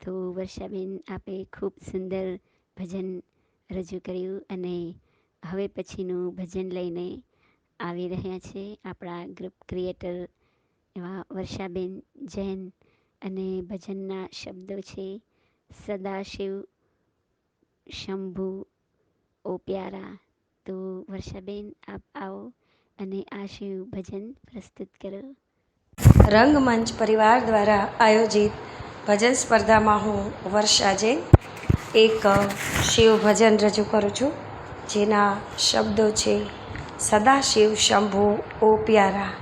તો વર્ષાબેન, આપે ખૂબ સુંદર ભજન રજૂ કર્યું અને હવે પછીનું ભજન લઈને આવી રહ્યા છે આપણા ગ્રુપ ક્રિએટર એવા વર્ષાબેન જૈન અને ભજનના શબ્દો છે, સદાશિવ શંભુ, ઓ પ્યારા. તો વર્ષાબેન, આપ આવો અને આ શિવ ભજન પ્રસ્તુત કરો. રંગમંચ પરિવાર દ્વારા આયોજિત ભજન સ્પર્ધામાં હું વર્ષા જૈન એક શિવ ભજન રજૂ કરું છું. જેના શબ્દો છે, સદાશિવ શંભુ, ઓ પ્યારા.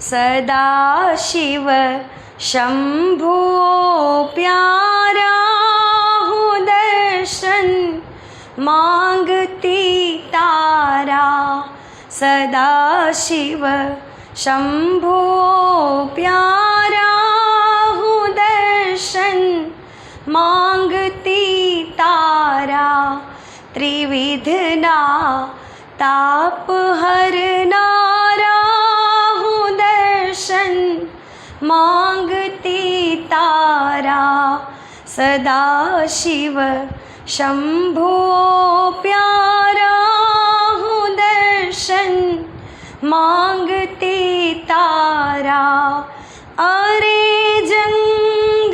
સદાશિવ શંભુ, ઓ પ્યારા, હું દર્શન માંગતી તારા. શંભુ પ્યારા હું દર્શન માંગતી તારા ત્રિવિધના તાપ હરનારા હું દર્શન માંગતી તારા સદાશિવ શંભો પ્યારા અરે જંગલ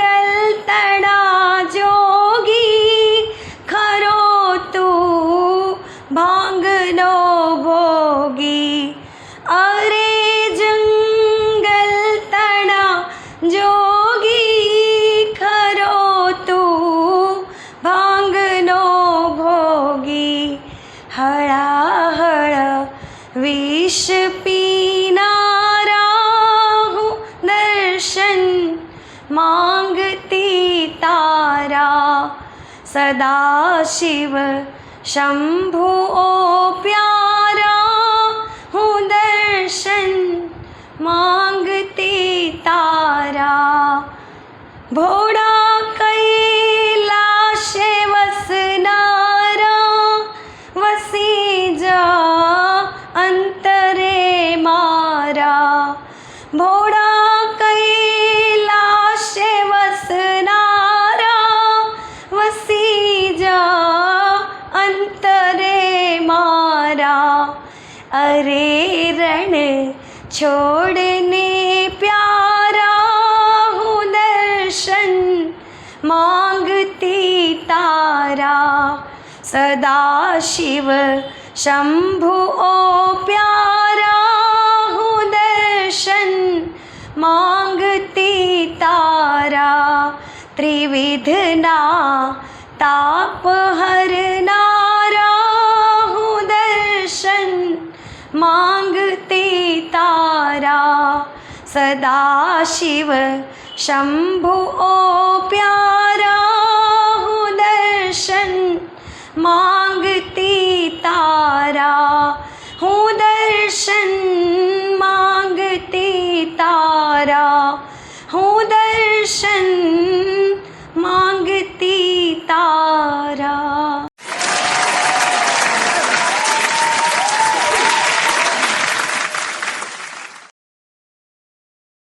તડા જોગી ખરો તું ભાંગનો ભોગી અરે જંગલ તડા જોગી ખરો તું ભાંગનો ભોગી હળાહળ વિષ સદાશિવ શંભુ ઓ પ્યારા હું દર્શન માંગતી અરે રણ છોડને પ્યારા હું દર્શન માંગતી તારા સદાશિવ શંભુ ઓ પ્યારા હું દર્શન માંગતી તારા ત્રિવિધના તાપ હરનારા माङ्गते तारा सदाशिव शम्भु ओ प्यारा हो दर्शन माङ्गते तारा हो दर्शन माङ्गते तारा हो दर्शन माङ्गते तारा